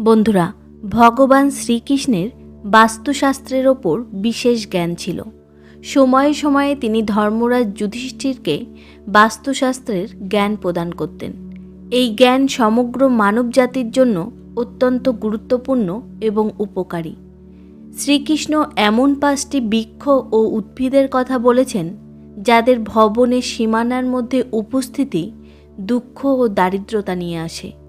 বন্ধুরা, ভগবান শ্রীকৃষ্ণের বাস্তুশাস্ত্রের ওপর বিশেষ জ্ঞান ছিল। সময়ে সময়ে তিনি ধর্মরাজ যুধিষ্ঠিরকে বাস্তুশাস্ত্রের জ্ঞান প্রদান করতেন। এই জ্ঞান সমগ্র মানব জাতির জন্য অত্যন্ত গুরুত্বপূর্ণ এবং উপকারী। শ্রীকৃষ্ণ এমন পাঁচটি বৃক্ষ ও উদ্ভিদের কথা বলেছেন, যাদের ভবনের সীমানার মধ্যে উপস্থিতি দুঃখ ও দারিদ্রতা নিয়ে আসে।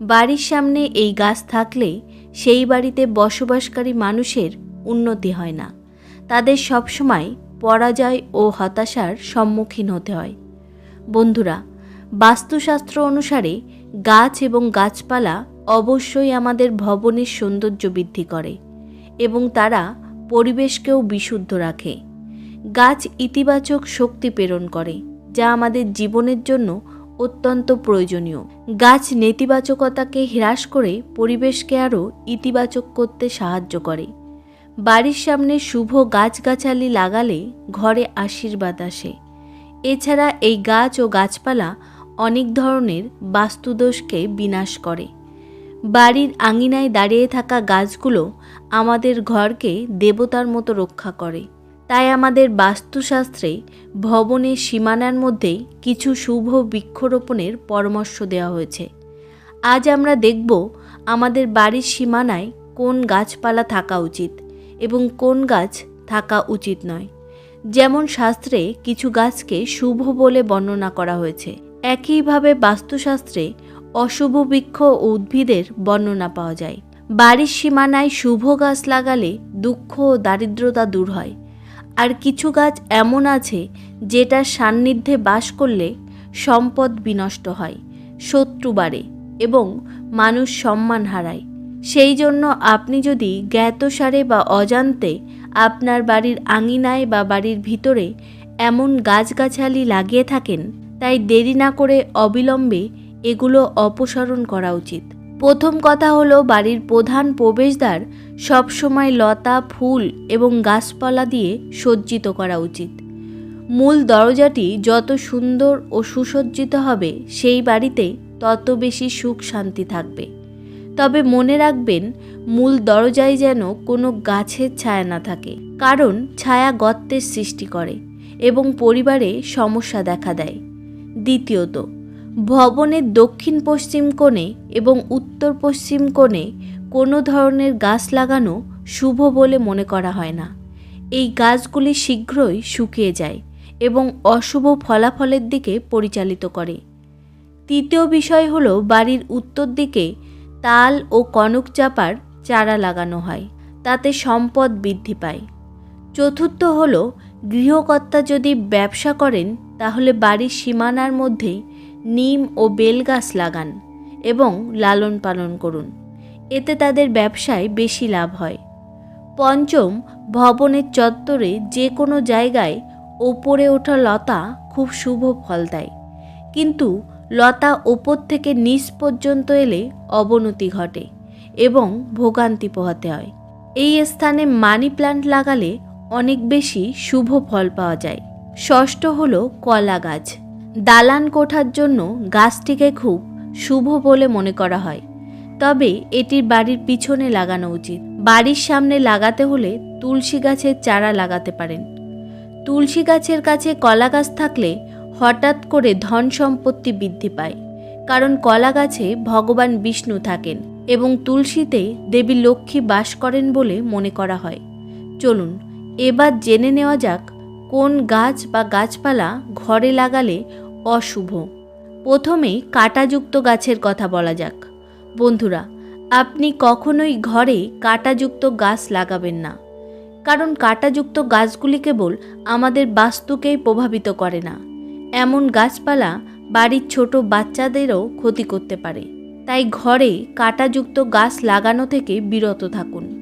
বাড়ির সামনে এই গাছ থাকলে সেই বাড়িতে বসবাসকারী মানুষের উন্নতি হয় না। তাদের সবসময় পরাজয় ও হতাশার সম্মুখীন হতে হয়। বন্ধুরা, বাস্তুশাস্ত্র অনুসারে গাছ এবং গাছপালা অবশ্যই আমাদের ভবনের সৌন্দর্য বৃদ্ধি করে এবং তারা পরিবেশকেও বিশুদ্ধ রাখে। গাছ ইতিবাচক শক্তি প্রেরণ করে, যা আমাদের জীবনের জন্য অত্যন্ত প্রয়োজনীয়। গাছ নেতিবাচকতাকে হ্রাস করে পরিবেশকে আরও ইতিবাচক করতে সাহায্য করে। বাড়ির সামনে শুভ গাছগাছালি লাগালে ঘরে আশীর্বাদ আসে। এছাড়া এই গাছ ও গাছপালা অনেক ধরনের বাস্তুদোষকে বিনাশ করে। বাড়ির আঙিনায় দাঁড়িয়ে থাকা গাছগুলো আমাদের ঘরকে দেবতার মতো রক্ষা করে। তাই আমাদের বাস্তুশাস্ত্রে ভবনের সীমানার মধ্যে কিছু শুভ বৃক্ষরোপণের পরামর্শ দেওয়া হয়েছে। আজ আমরা দেখব আমাদের বাড়ির সীমানায় কোন গাছপালা থাকা উচিত এবং কোন গাছ থাকা উচিত নয়। যেমন শাস্ত্রে কিছু গাছকে শুভ বলে বর্ণনা করা হয়েছে। একইভাবে বাস্তুশাস্ত্রে অশুভ বৃক্ষ ও উদ্ভিদের বর্ণনা পাওয়া যায়। বাড়ির সীমানায় শুভ গাছ লাগালে দুঃখ ও দারিদ্রতা দূর হয়। আর কিছু গাছ এমন আছে যেটার সান্নিধ্যে বাস করলে সম্পদ বিনষ্ট হয়, শত্রু বাড়ে এবং মানুষ সম্মান হারায়। সেই জন্য আপনি যদি জ্ঞাতসারে বা অজান্তে আপনার বাড়ির আঙিনায় বা বাড়ির ভিতরে এমন গাছগাছালি লাগিয়ে থাকেন, তাই দেরি না করে অবিলম্বে এগুলো অপসারণ করা উচিত। প্রথম কথা হলো বাড়ির প্রধান প্রবেশদ্বার সবসময় লতা, ফুল এবং গাছপালা দিয়ে সজ্জিত করা উচিত। মূল দরজাটি যত সুন্দর ও সুসজ্জিত হবে সেই বাড়িতে তত বেশি সুখ শান্তি থাকবে। তবে মনে রাখবেন, মূল দরজায় যেন কোনো গাছের ছায়া না থাকে, কারণ ছায়া গর্তের সৃষ্টি করে এবং পরিবারে সমস্যা দেখা দেয়। দ্বিতীয়ত ভবনের দক্ষিণ পশ্চিম কোণে এবং উত্তর পশ্চিম কোণে কোনো ধরনের গাছ লাগানো শুভ বলে মনে করা হয় না। এই গাছগুলি শীঘ্রই শুকিয়ে যায় এবং অশুভ ফলাফলের দিকে পরিচালিত করে। তৃতীয় বিষয় হলো বাড়ির উত্তর দিকে তাল ও কনক চাপার চারা লাগানো হয়, তাতে সম্পদ বৃদ্ধি পায়। চতুর্থ হল গৃহকর্তা যদি ব্যবসা করেন, তাহলে বাড়ির সীমানার মধ্যে নিম ও বেল গাছ লাগান এবং লালন পালন করুন। এতে তাদের ব্যবসায় বেশি লাভ হয়। পঞ্চম, ভবনের চত্বরে যে কোনো জায়গায় ওপরে ওঠা লতা খুব শুভ ফল দেয়। কিন্তু লতা ওপর থেকে নিচ পর্যন্ত এলে অবনতি ঘটে এবং ভোগান্তি পোহাতে হয়। এই স্থানে মানি প্ল্যান্ট লাগালে অনেক বেশি শুভ ফল পাওয়া যায়। ষষ্ঠ হলো কলা গাছ। দালান কোঠার জন্য গাছটিকে খুব শুভ বলে মনে করা হয়। তবে এটির বাড়ির পিছনে লাগানো উচিত। বাড়ির সামনে লাগাতে হলে তুলসী গাছের চারা লাগাতে পারেন। তুলসী গাছের কাছে কলা গাছ থাকলে হঠাৎ করে ধন সম্পত্তি বৃদ্ধি পায়। কারণ কলা গাছে ভগবান বিষ্ণু থাকেন এবং তুলসীতে দেবী লক্ষ্মী বাস করেন বলে মনে করা হয়। চলুন, এবার জেনে নেওয়া যাক কোন গাছ বা গাছপালা ঘরে লাগালে অশুভ। প্রথমে কাঁটাযুক্ত গাছের কথা বলা যাক। বন্ধুরা, আপনি কখনোই ঘরে কাঁটাযুক্ত গাছ লাগাবেন না। কারণ কাঁটাযুক্ত গাছগুলি কেবল আমাদের বাস্তুকেই প্রভাবিত করে না। এমন গাছপালা বাড়ির ছোট বাচ্চাদেরও ক্ষতি করতে পারে। তাই ঘরে কাঁটাযুক্ত গাছ লাগানো থেকে বিরত থাকুন।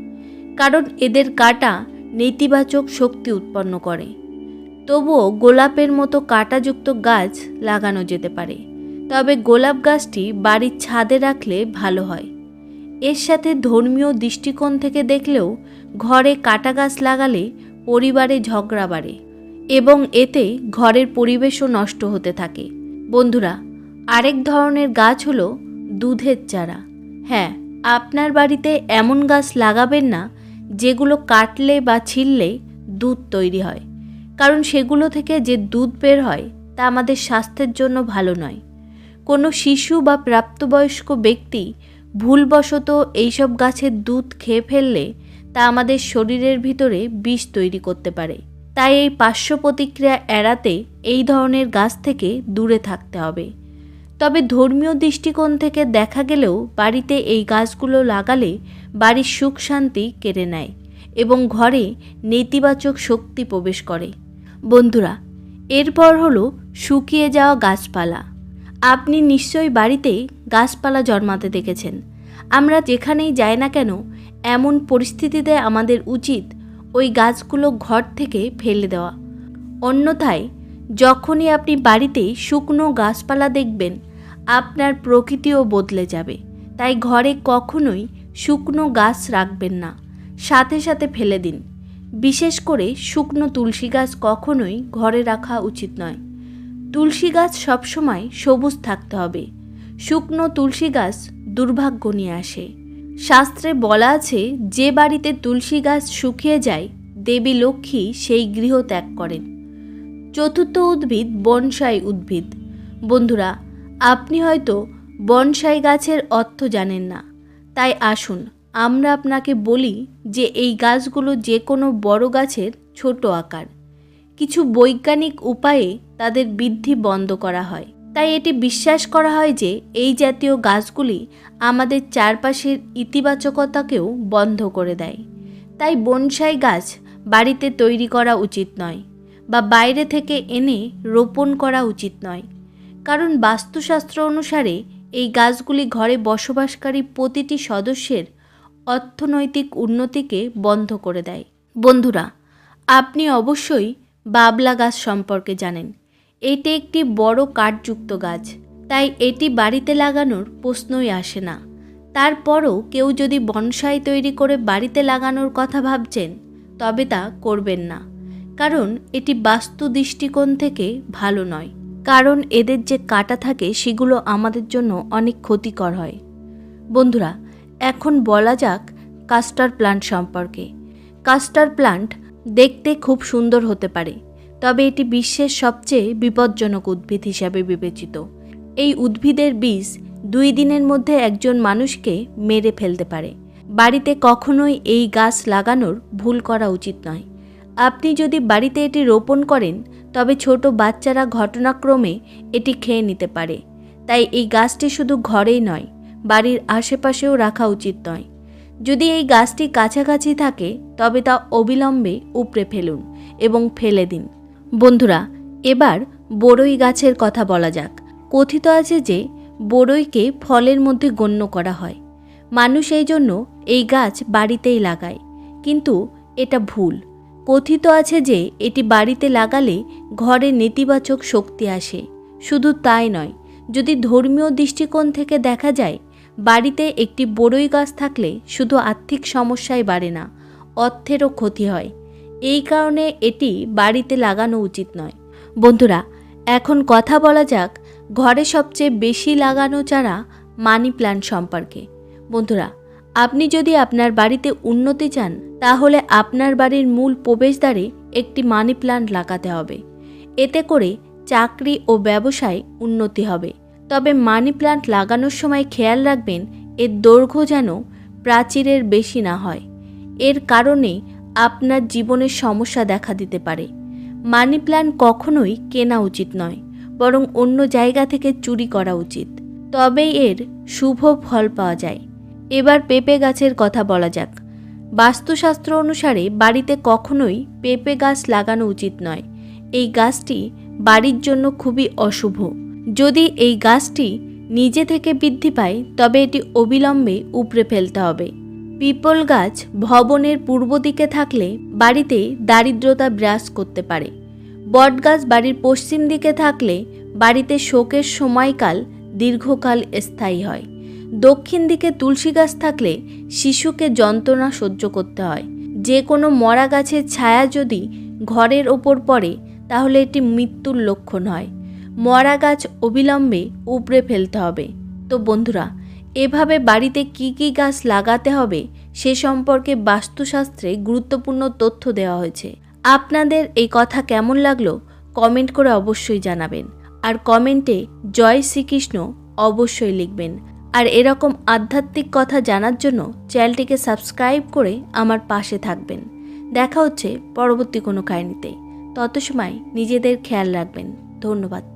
কারণ এদের কাঁটা নেতিবাচক শক্তি উৎপন্ন করে। তবুও গোলাপের মতো কাঁটাযুক্ত গাছ লাগানো যেতে পারে। তবে গোলাপ গাছটি বাড়ির ছাদে রাখলে ভালো হয়। এর সাথে ধর্মীয় দৃষ্টিকোণ থেকে দেখলেও ঘরে কাটা গাছ লাগালে পরিবারে ঝগড়া বাড়ে এবং এতে ঘরের পরিবেশও নষ্ট হতে থাকে। বন্ধুরা, আরেক ধরনের গাছ হলো দুধের চারা। হ্যাঁ আপনার বাড়িতে এমন গাছ লাগাবেন না যেগুলো কাটলে বা ছিললে দুধ তৈরি হয়। কারণ সেগুলো থেকে যে দুধ বের হয়, তা আমাদের স্বাস্থ্যের জন্য ভালো নয়। কোনো শিশু বা প্রাপ্তবয়স্ক ব্যক্তি ভুলবশত এইসব গাছের দুধ খেয়ে ফেললে তা আমাদের শরীরের ভিতরে বিষ তৈরি করতে পারে। তাই এই পার্শ্ব প্রতিক্রিয়া এড়াতে এই ধরনের গাছ থেকে দূরে থাকতে হবে। তবে ধর্মীয় দৃষ্টিকোণ থেকে দেখা গেলেও বাড়িতে এই গাছগুলো লাগালে বাড়ির সুখ শান্তি কেড়ে নেয় এবং ঘরে নেতিবাচক শক্তি প্রবেশ করে। বন্ধুরা, এরপর হলো শুকিয়ে যাওয়া গাছপালা। আপনি নিশ্চয়ই বাড়িতে গাছপালা জন্মাতে দেখেছেন। আমরা যেখানেই যাই না কেন, এমন পরিস্থিতিতে আমাদের উচিত ওই গাছগুলো ঘর থেকে ফেলে দেওয়া। অন্যথায়, যখনই আপনি বাড়িতে শুকনো গাছপালা দেখবেন, আপনার প্রকৃতিও বদলে যাবে। তাই ঘরে কখনোই শুকনো গাছ রাখবেন না। সাথে সাথে ফেলে দিন। বিশেষ করে শুকনো তুলসী গাছ কখনোই ঘরে রাখা উচিত নয়। তুলসী গাছ সবসময় সবুজ থাকতে হবে। শুকনো তুলসী গাছ দুর্ভাগ্য নিয়ে আসে। শাস্ত্রে বলা আছে, যে বাড়িতে তুলসী গাছ শুকিয়ে যায়, দেবী লক্ষ্মী সেই গৃহ ত্যাগ করেন। চতুর্থ উদ্ভিদ বনসাই উদ্ভিদ। বন্ধুরা, আপনি হয়তো বনসাই গাছের অর্থ জানেন না। তাই আসুন আমরা আপনাকে বলি যে এই গাছগুলো যে কোনো বড় গাছের ছোট আকার। কিছু বৈজ্ঞানিক উপায়ে তাদের বৃদ্ধি বন্ধ করা হয়। তাই এটি বিশ্বাস করা হয় যে এই জাতীয় গাছগুলি আমাদের চারপাশের ইতিবাচকতাকেও বন্ধ করে দেয়। তাই বনসাই গাছ বাড়িতে তৈরি করা উচিত নয় বা বাইরে থেকে এনে রোপণ করা উচিত নয়। কারণ বাস্তুশাস্ত্র অনুসারে এই গাছগুলি ঘরে বসবাসকারী প্রতিটি সদস্যের অর্থনৈতিক উন্নতিকে বন্ধ করে দেয়। বন্ধুরা, আপনি অবশ্যই বাবলা গাছ সম্পর্কে জানেন। এটি একটি বড় কাঠযুক্ত গাছ, তাই এটি বাড়িতে লাগানোর প্রশ্নই আসে না। তারপরও কেউ যদি বনসাই তৈরি করে বাড়িতে লাগানোর কথা ভাবছেন, তবে তা করবেন না। কারণ এটি বাস্তু দৃষ্টিকোণ থেকে ভালো নয়। কারণ এদের যে কাটা থাকে, সেগুলো আমাদের জন্য অনেক ক্ষতিকর হয়। বন্ধুরা এখন বলা যাক কাস্টার প্লান্ট সম্পর্কে। কাস্টার প্লান্ট দেখতে খুব সুন্দর হতে পারে, তবে এটি বিশ্বের সবচেয়ে বিপজ্জনক উদ্ভিদ হিসাবে বিবেচিত। এই উদ্ভিদের বীজ দুই দিনের মধ্যে একজন মানুষকে মেরে ফেলতে পারে। বাড়িতে কখনোই এই গাছ লাগানোর ভুল করা উচিত নয়। আপনি যদি বাড়িতে এটি রোপণ করেন, তবে ছোট বাচ্চারা ঘটনাক্রমে এটি খেয়ে নিতে পারে। তাই এই গাছটি শুধু ঘরেই নয় বাড়ির আশেপাশেও রাখা উচিত নয়। যদি এই গাছটি কাছাকাছি থাকে, তবে তা অবিলম্বে উপড়ে ফেলুন এবং ফেলে দিন। বন্ধুরা, এবার বড়ই গাছের কথা বলা যাক। কথিত আছে যে, বড়ইকে ফলের মধ্যে গণ্য করা হয়। মানুষ এই জন্য এই গাছ বাড়িতেই লাগায়। কিন্তু এটা ভুল। কথিত আছে যে, এটি বাড়িতে লাগালে ঘরে নেতিবাচক শক্তি আসে। শুধু তাই নয়, যদি ধর্মীয় দৃষ্টিকোণ থেকে দেখা যায় বাড়িতে একটি বড়ই গাছ থাকলে শুধু আর্থিক সমস্যাই বাড়ে না, অর্থেরও ক্ষতি হয়। এই কারণে এটি বাড়িতে লাগানো উচিত নয়। বন্ধুরা, এখন কথা বলা যাক ঘরে সবচেয়ে বেশি লাগানো চারা মানি প্ল্যান্ট সম্পর্কে। বন্ধুরা, আপনি যদি আপনার বাড়িতে উন্নতি চান, তাহলে আপনার বাড়ির মূল প্রবেশদ্বারে একটি মানি প্ল্যান্ট লাগাতে হবে। এতে করে চাকরি ও ব্যবসায় উন্নতি হবে। তবে মানি প্লান্ট লাগানোর সময় খেয়াল রাখবেন, এর দৈর্ঘ্য যেন প্রাচীরের বেশি না হয়। এর কারণে আপনার জীবনের সমস্যা দেখা দিতে পারে। মানি প্ল্যান্ট কখনোই কেনা উচিত নয়, বরং অন্য জায়গা থেকে চুরি করা উচিত। তবেই এর শুভ ফল পাওয়া যায়। এবার পেঁপে গাছের কথা বলা যাক। বাস্তুশাস্ত্র অনুসারে বাড়িতে কখনোই পেঁপে গাছ লাগানো উচিত নয়। এই গাছটি বাড়ির জন্য খুবই অশুভ। যদি এই গাছটি নিজে থেকে বৃদ্ধি পায়, তবে এটি অবিলম্বে উপড়ে ফেলতে হবে। পিপল গাছ ভবনের পূর্ব দিকে থাকলে বাড়িতে দারিদ্রতা বিরাজ করতে পারে। বট গাছ বাড়ির পশ্চিম দিকে থাকলে বাড়িতে শোকের সময়কাল দীর্ঘকাল স্থায়ী হয়। দক্ষিণ দিকে তুলসী গাছ থাকলে শিশুকে যন্ত্রণা সহ্য করতে হয়। যে কোনো মরা গাছের ছায়া যদি ঘরের ওপর পড়ে, তাহলে এটি মৃত্যুর লক্ষণ হয়। মরা গাছ অবিলম্বে উপড়ে ফেলতে হবে। তো বন্ধুরা, এভাবে বাড়িতে কি কি গাছ লাগাতে হবে সে সম্পর্কে বাস্তুশাস্ত্রে গুরুত্বপূর্ণ তথ্য দেওয়া হয়েছে। আপনাদের এই কথা কেমন লাগল কমেন্ট করে অবশ্যই জানাবেন। আর কমেন্টে জয় শ্রীকৃষ্ণ অবশ্যই লিখবেন। আর এরকম আধ্যাত্মিক কথা জানার জন্য চ্যানেলটিকে সাবস্ক্রাইব করে আমার পাশে থাকবেন। দেখা হচ্ছে পরবর্তী কোনো কাহিনীতে। তত সময় নিজেদের খেয়াল রাখবেন। ধন্যবাদ।